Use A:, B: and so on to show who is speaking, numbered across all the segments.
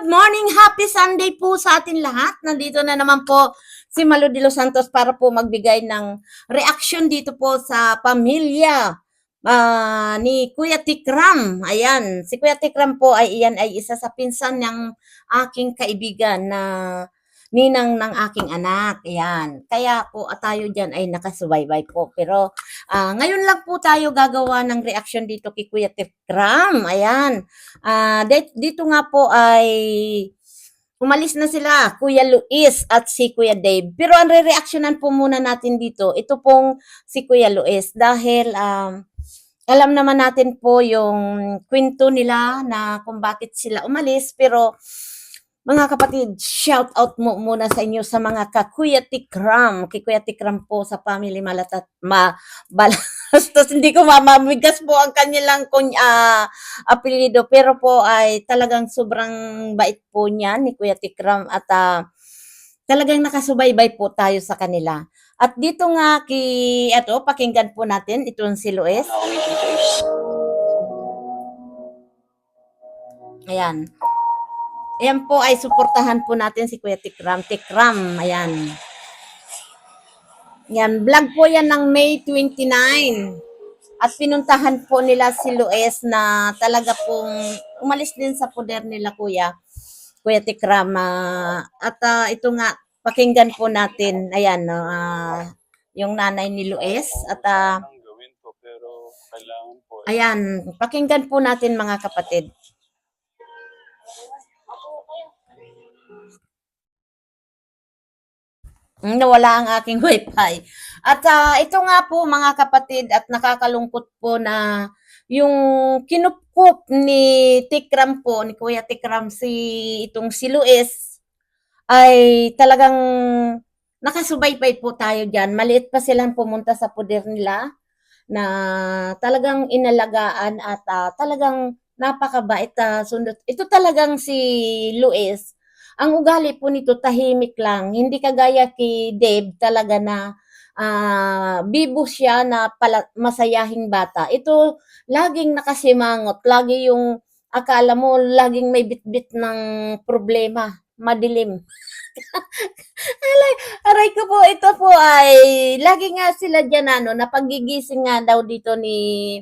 A: good morning, happy Sunday po sa atin lahat. Nandito na naman po si Malo de los Santos para po magbigay ng reaction dito po sa pamilya ah, ni Kuya Tikram. Ayan, si Kuya Tikram po ay iyan ay isa sa pinsan ng aking kaibigan na ninang ng aking anak. Ayan. Kaya po ah, tayo dyan ay nakasubaybay po. Pero ah, ngayon lang po tayo gagawa ng reaction dito kay Kuya Tikram. Ayan. Det- dito nga po ay umalis na sila, Kuya Luis at si Kuya Dave. Pero ang re-reactionan po muna natin dito, ito pong si Kuya Luis dahil um, alam naman natin po yung kwento nila na kung bakit sila umalis pero mga kapatid, shout out mo muna sa inyo sa mga ka-Kuya Tikram. Kay Kuya Tikram po sa family malatat ma balastos. Hindi ko mamamigas po ang kanilang kun, ah, apelido. Pero po ay talagang sobrang bait po niya ni Kuya Tikram at ah, talagang nakasubaybay po tayo sa kanila. At dito nga kay, eto, pakinggan po natin itong si Luis. Ayan. Ayan po ay suportahan po natin si Kuya Tikram. Tikram, ayan. Yan, vlog po yan ng May 29. At pinuntahan po nila si Luis na talaga pong umalis din sa poder nila kuya. Kuya Tikram. ah, at ah, ito nga, pakinggan po natin. Ayan, ah, yung nanay ni Luis. At
B: po
A: ayan, pakinggan po natin mga kapatid. Nawala ang aking wifi. At ah, ito nga po mga kapatid at nakakalungkot po na yung kinupkup ni Tikram po, ni Kuya Tikram si itong si Luis ay talagang nakasubaybay po tayo dyan. Maliit pa silang pumunta sa poder nila na talagang inalagaan at ah, talagang napakabait na sundot. Ito talagang si Luis ang ugali po nito tahimik lang. Hindi kagaya kay Dave talaga na ah, bibo siya na pala, masayahing bata. Ito laging nakasimangot, lagi yung akala mo laging may bitbit ng problema, madilim. aray, aray ko po, ito po ay lagi nga sila dyan ano, napagigising nga daw dito ni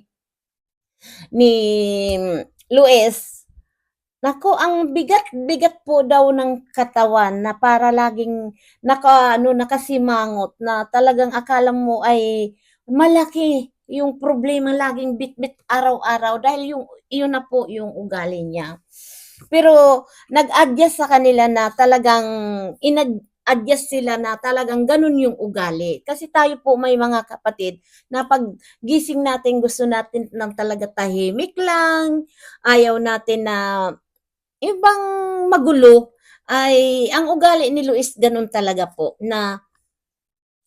A: ni Luis Nako, ang bigat-bigat po daw ng katawan na para laging naka ano nakasimangot na talagang akala mo ay malaki yung problema laging bit-bit araw-araw dahil yung iyon na po yung ugali niya. Pero nag-adjust sa kanila na talagang inad-adjust sila na talagang ganun yung ugali. Kasi tayo po may mga kapatid na pag gising natin gusto natin ng talaga tahimik lang, ayaw natin na ibang magulo ay ang ugali ni Luis ganun talaga po na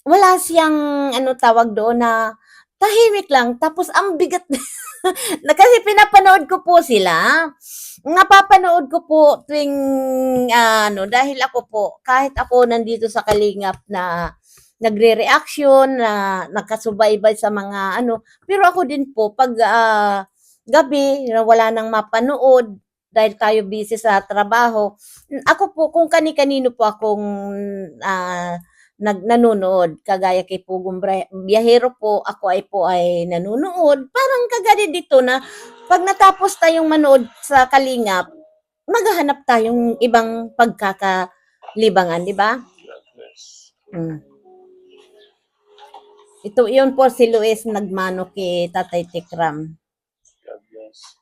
A: wala siyang ano tawag doon na tahimik lang tapos ang bigat na kasi pinapanood ko po sila. Napapanood ko po tuwing ano dahil ako po kahit ako nandito sa Kalingap na nagre-reaction na nakasubaybay sa mga ano pero ako din po pag ah, gabi wala nang mapanood dahil tayo busy sa trabaho. Ako po, kung kani-kanino po akong ah, nag nanonood, kagaya kay Pugong Biyahero po, ako ay po ay nanonood. Parang kagaya dito na pag natapos tayong manood sa Kalingap, maghahanap tayong ibang pagkakalibangan, di ba?
B: God bless.
A: Mm. Ito, iyon po si Luis nagmano kay Tatay Tikram.
B: God bless.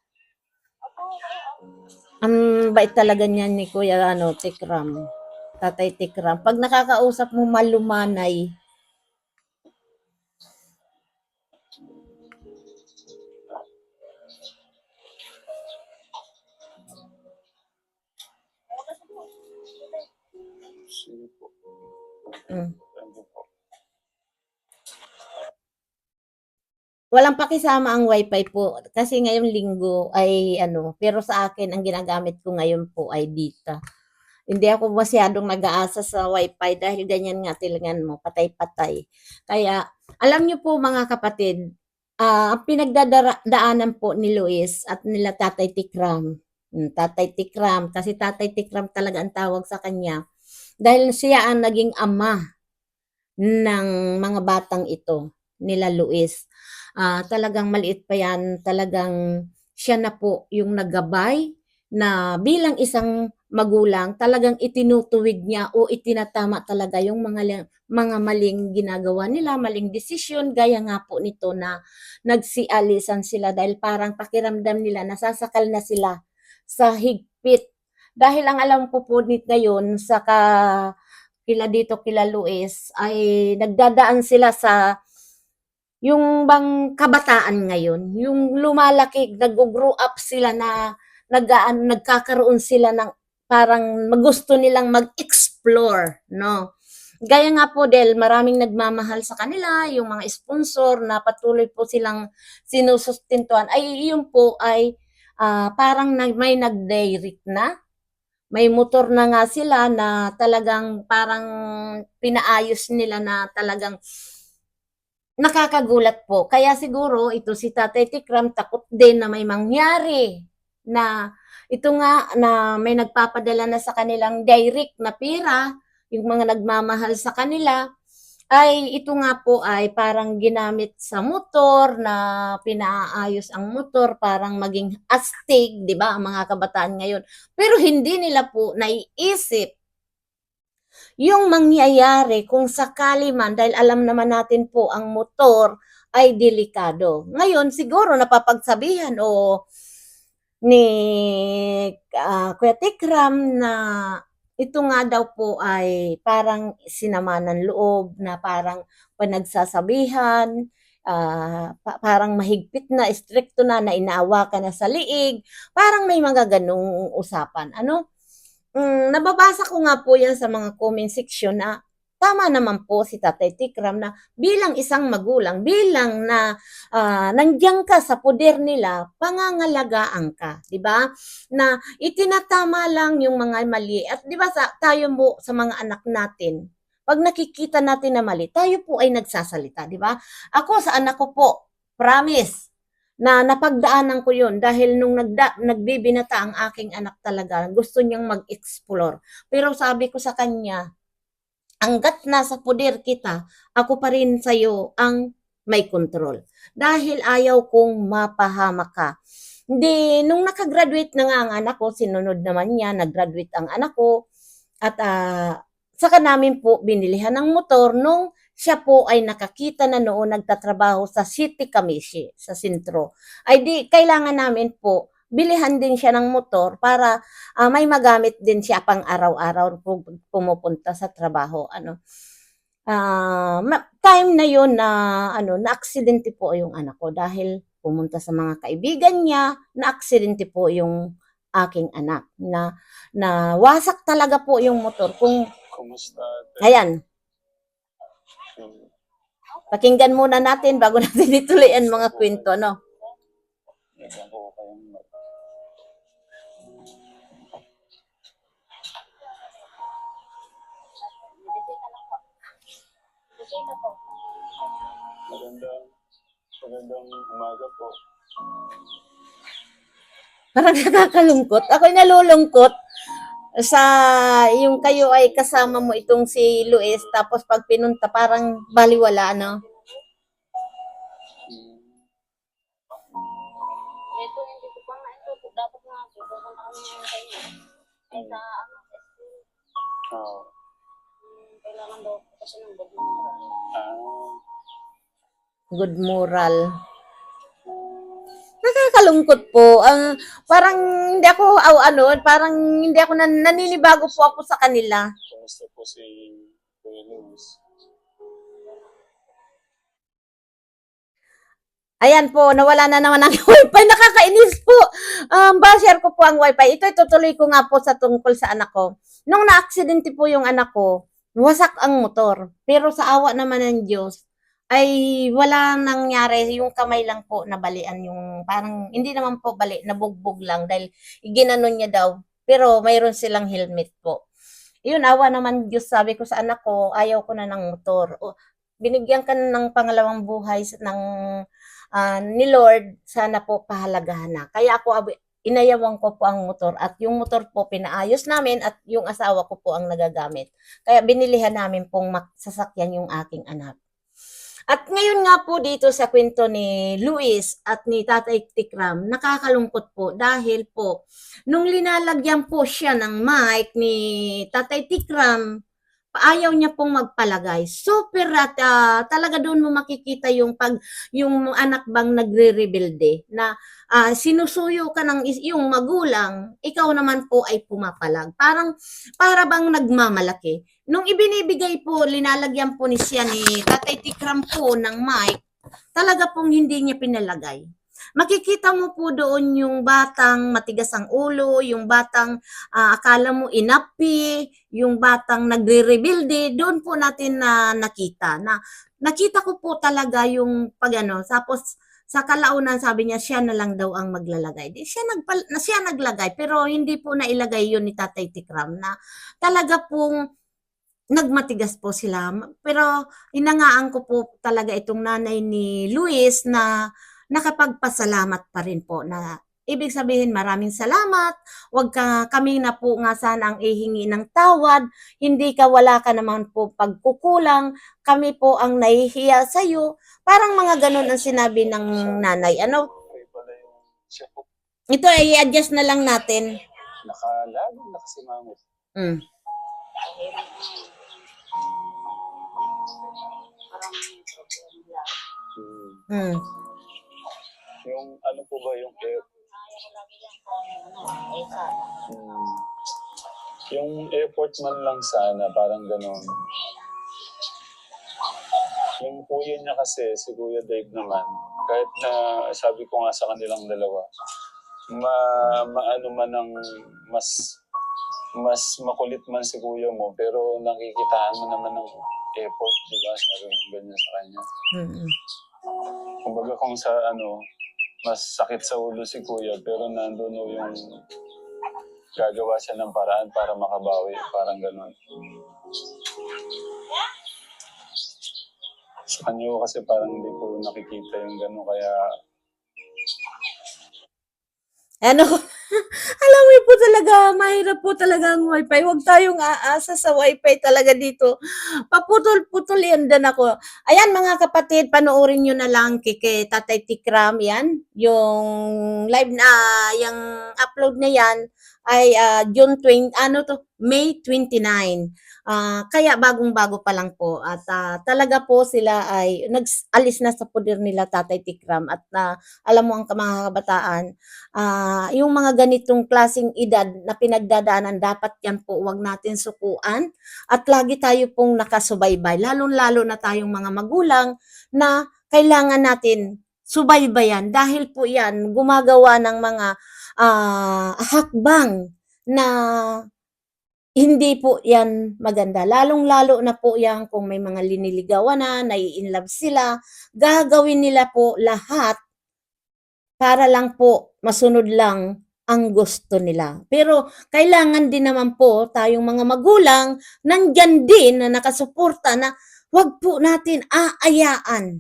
A: Ang bait talaga niyan ni Kuya ano, Tikram. Tatay Tikram. Pag nakakausap mo malumanay. Walang pakisama ang wifi po. Kasi ngayong linggo ay ano, pero sa akin ang ginagamit ko ngayon po ay data. Hindi ako masyadong nag-aasa sa wifi dahil ganyan nga tilangan mo, patay-patay. Kaya, alam niyo po mga kapatid, ah, ang pinagdadaanan po ni Luis at nila Tatay Tikram, Mm, Tatay Tikram, kasi Tatay Tikram talaga ang tawag sa kanya. Dahil siya ang naging ama ng mga batang ito, nila Luis. Ah, talagang maliit pa yan, talagang siya na po yung naggabay na bilang isang magulang, talagang itinutuwid niya o itinatama talaga yung mga mga maling ginagawa nila, maling desisyon, gaya nga po nito na nagsialisan sila dahil parang pakiramdam nila nasasakal na sila sa higpit. Dahil ang alam ko po ngayon sa ka, kila dito kila Luis ay nagdadaan sila sa yung bang kabataan ngayon, yung lumalaki, nag-grow up sila na naggaan nagkakaroon sila ng parang gusto nilang mag-explore, no? Gaya nga po del maraming nagmamahal sa kanila, yung mga sponsor na patuloy po silang sinusustentuhan ay yun po ay ah, parang nag, may nag-direct na. May motor na nga sila na talagang parang pinaayos nila na talagang nakakagulat po. Kaya siguro ito si Tatay Tikram takot din na may mangyari na ito nga na may nagpapadala na sa kanilang direct na pera, yung mga nagmamahal sa kanila, ay ito nga po ay parang ginamit sa motor na pinaayos ang motor parang maging astig, 'di ba, ang mga kabataan ngayon. Pero hindi nila po naiisip yung mangyayari kung sakali man dahil alam naman natin po ang motor ay delikado. Ngayon siguro napapagsabihan o ni ah, Kuya Tikram na ito nga daw po ay parang sinama ng loob na parang panagsasabihan, ah, pa- parang mahigpit na, stricto na, na inaawa ka na sa liig. Parang may mga ganong usapan. Ano? Mm, nababasa ko nga po yan sa mga comment section na tama naman po si Tatay Tikram na bilang isang magulang, bilang na ah, nandiyan ka sa poder nila, pangangalagaan ka, 'di ba? Na itinatama lang yung mga mali. At 'di ba sa tayo mo sa mga anak natin, pag nakikita natin na mali, tayo po ay nagsasalita, 'di ba? Ako sa anak ko po, promise na napagdaanan ko yun dahil nung nagda, nagbibinata ang aking anak talaga, gusto niyang mag-explore. Pero sabi ko sa kanya, hanggat nasa poder kita, ako pa rin sa'yo ang may control. Dahil ayaw kong mapahamak ka. Hindi, nung nakagraduate na nga ang anak ko, sinunod naman niya, nag-graduate ang anak ko, at ah, saka namin po binilihan ng motor nung siya po ay nakakita na noon nagtatrabaho sa City Kamishi, sa sentro. Ay di, kailangan namin po, bilihan din siya ng motor para ah, may magamit din siya pang araw-araw pu- pumupunta sa trabaho. Ano, Ah, ma- time na yon na ano, na aksidente po yung anak ko dahil pumunta sa mga kaibigan niya, na aksidente po yung aking anak na na wasak talaga po yung motor. Kung
B: Kumusta?
A: ayan. Pakinggan muna natin bago natin ituloy ang mga kwento, no?
B: Magandang, magandang umaga po.
A: Parang nakakalungkot. Ako'y nalulungkot sa yung kayo ay kasama mo itong si Luis tapos pag pinunta parang baliwala, no?
C: Ito, hindi ko pa nga ito. Dapat nga ito. Pupunta kami. Ay, sa ano, Kailangan daw kasi ng bag mura.
B: Ah.
A: good moral. Nakakalungkot po. Ang parang hindi ako aw ano, parang hindi ako nan, naninibago po ako sa kanila.
B: Kumusta po si Kuya Luis?
A: Ayan po, nawala na naman ang wifi. Nakakainis po. Um, ba-share ko po ang wifi. Ito, itutuloy ko nga po sa tungkol sa anak ko. Nung na-aksidente po yung anak ko, wasak ang motor. Pero sa awa naman ng Diyos, ay wala nangyari. Yung kamay lang po nabalian. Yung parang, hindi naman po bali, nabugbog lang. Dahil ginanon niya daw. Pero mayroon silang helmet po. Yun, awa naman Diyos, sabi ko sa anak ko, ayaw ko na ng motor. O, binigyan ka na ng pangalawang buhay ng ah, ni Lord, sana po pahalagahan na. Kaya ako inayawan ko po ang motor at yung motor po pinaayos namin at yung asawa ko po ang nagagamit. Kaya binilihan namin pong sasakyan yung aking anak. At ngayon nga po dito sa kwento ni Luis at ni Tatay Tikram, nakakalungkot po dahil po nung linalagyan po siya ng mic ni Tatay Tikram, ayaw niya pong magpalagay. Super at ah, talaga doon mo makikita yung pag yung anak bang nagre-rebelde na ah, sinusuyo ka ng yung magulang, ikaw naman po ay pumapalag. Parang para bang nagmamalaki. Nung ibinibigay po, linalagyan po ni siya ni Tatay Tikram po ng mic, talaga pong hindi niya pinalagay. Makikita mo po doon yung batang matigas ang ulo, yung batang ah, akala mo inapi, yung batang nagre-rebuilde, doon po natin na nakita na nakita ko po talaga yung pag ano, tapos sa kalaunan sabi niya siya na lang daw ang maglalagay. Di siya nagpal na siya naglagay pero hindi po nailagay yun ni Tatay Tikram na talaga pong nagmatigas po sila. Pero inangaan ko po talaga itong nanay ni Luis na nakapagpasalamat pa rin po na ibig sabihin maraming salamat. Huwag ka kami na po nga sana ang ihingi ng tawad. Hindi ka wala ka naman po pagkukulang. Kami po ang nahihiya sa iyo. Parang mga ganun ang sinabi ng nanay. Ano? Ito ay i-adjust na lang natin. Mm.
C: Parang may problem lang.
B: Hmm.
A: Mm.
B: Yung ano po ba yung air, hmm. yung airport man lang sana, parang ganon. Yung kuya niya kasi, si Kuya Dave naman, kahit na sabi ko nga sa kanilang dalawa, ma, maano man ang mas mas makulit man si kuya mo, pero nakikitaan mo naman ng effort, di ba? Sabi mo ganyan sa kanya.
A: Mm.
B: Kumbaga kung sa ano, mas sakit sa ulo si kuya, pero nandun no yung gagawa siya ng paraan para makabawi, parang gano'n. Sa kanya ko kasi parang hindi ko nakikita yung gano'n, kaya
A: Ano? Po talaga, mahirap po talaga ang wifi. Huwag tayong aasa sa wifi talaga dito. Paputol-putol yan din ako. Ayan mga kapatid, panoorin nyo na lang kay, Tatay Tikram yan. Yung live na, yung upload na yan ay ah, June 20, ano to, May 29. Ah, kaya bagong-bago pa lang po. At ah, talaga po sila ay nag-alis na sa poder nila Tatay Tikram. At na alam mo ang mga kabataan ah, yung mga ganitong klasing edad na pinagdadaanan, dapat yan po wag natin sukuan. At lagi tayo pong nakasubaybay, lalong-lalo na tayong mga magulang na kailangan natin subaybayan. Dahil po yan gumagawa ng mga ah, hakbang na hindi po yan maganda. Lalong-lalo na po yan kung may mga liniligawan na, nai-inlove sila, gagawin nila po lahat para lang po masunod lang ang gusto nila. Pero kailangan din naman po tayong mga magulang nandyan din na nakasuporta na wag po natin aayaan.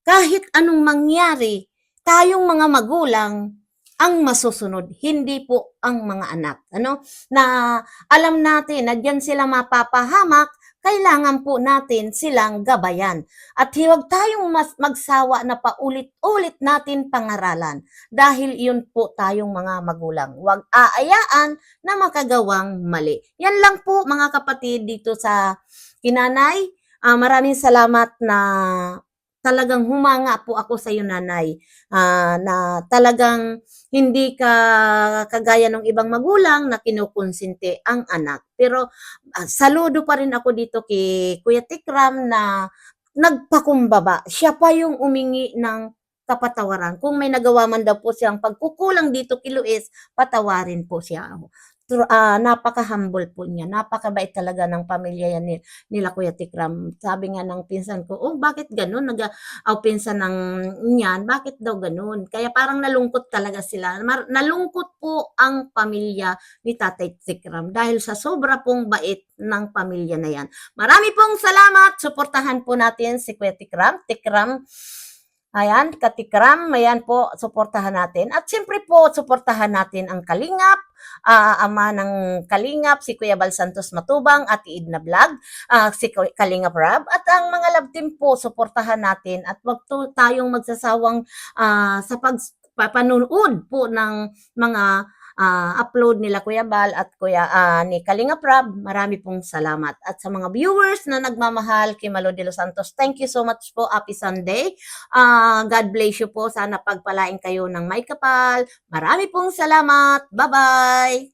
A: Kahit anong mangyari, tayong mga magulang ang masusunod, hindi po ang mga anak. Ano? Na alam natin na diyan sila mapapahamak, kailangan po natin silang gabayan. At huwag tayong mas magsawa na paulit-ulit natin pangaralan dahil yun po tayong mga magulang. Huwag aayaan na makagawang mali. Yan lang po mga kapatid dito sa kinanay. Ah, maraming salamat na talagang humanga po ako sa iyo nanay Ah, na talagang hindi ka kagaya ng ibang magulang na kinukonsinte ang anak. Pero ah, saludo pa rin ako dito kay Kuya Tikram na nagpakumbaba. Siya pa yung umingi ng kapatawaran. Kung may nagawa man daw po siyang pagkukulang dito kay Luis, patawarin po siya. Ah, napaka-humble po niya. Napakabait talaga ng pamilya yan ni, nila Kuya Tikram. Sabi nga ng pinsan ko, oh bakit ganun? Nag aw pinsan ng niyan, bakit daw ganun? Kaya parang nalungkot talaga sila. Mar- nalungkot po ang pamilya ni Tatay Tikram dahil sa sobra pong bait ng pamilya na yan. Marami pong salamat. Suportahan po natin si Kuya Tikram. Tikram, Ayan, katikram, ayan po, suportahan natin. At siyempre po, suportahan natin ang Kalingap, ah, ama ng Kalingap, si Kuya Bal Santos Matubang, at Idna Vlog, ah, si Kalingap Rab, at ang mga love team po, suportahan natin at wag to, tayong magsasawang ah, sa pagpapanood po ng mga ah, upload nila Kuya Bal at Kuya ah, ni Kalingap Rab. Marami pong salamat. At sa mga viewers na nagmamahal kay Malo de los Santos, thank you so much po. Happy Sunday. Ah, God bless you po. Sana pagpalain kayo ng may kapal. Marami pong salamat. Bye-bye!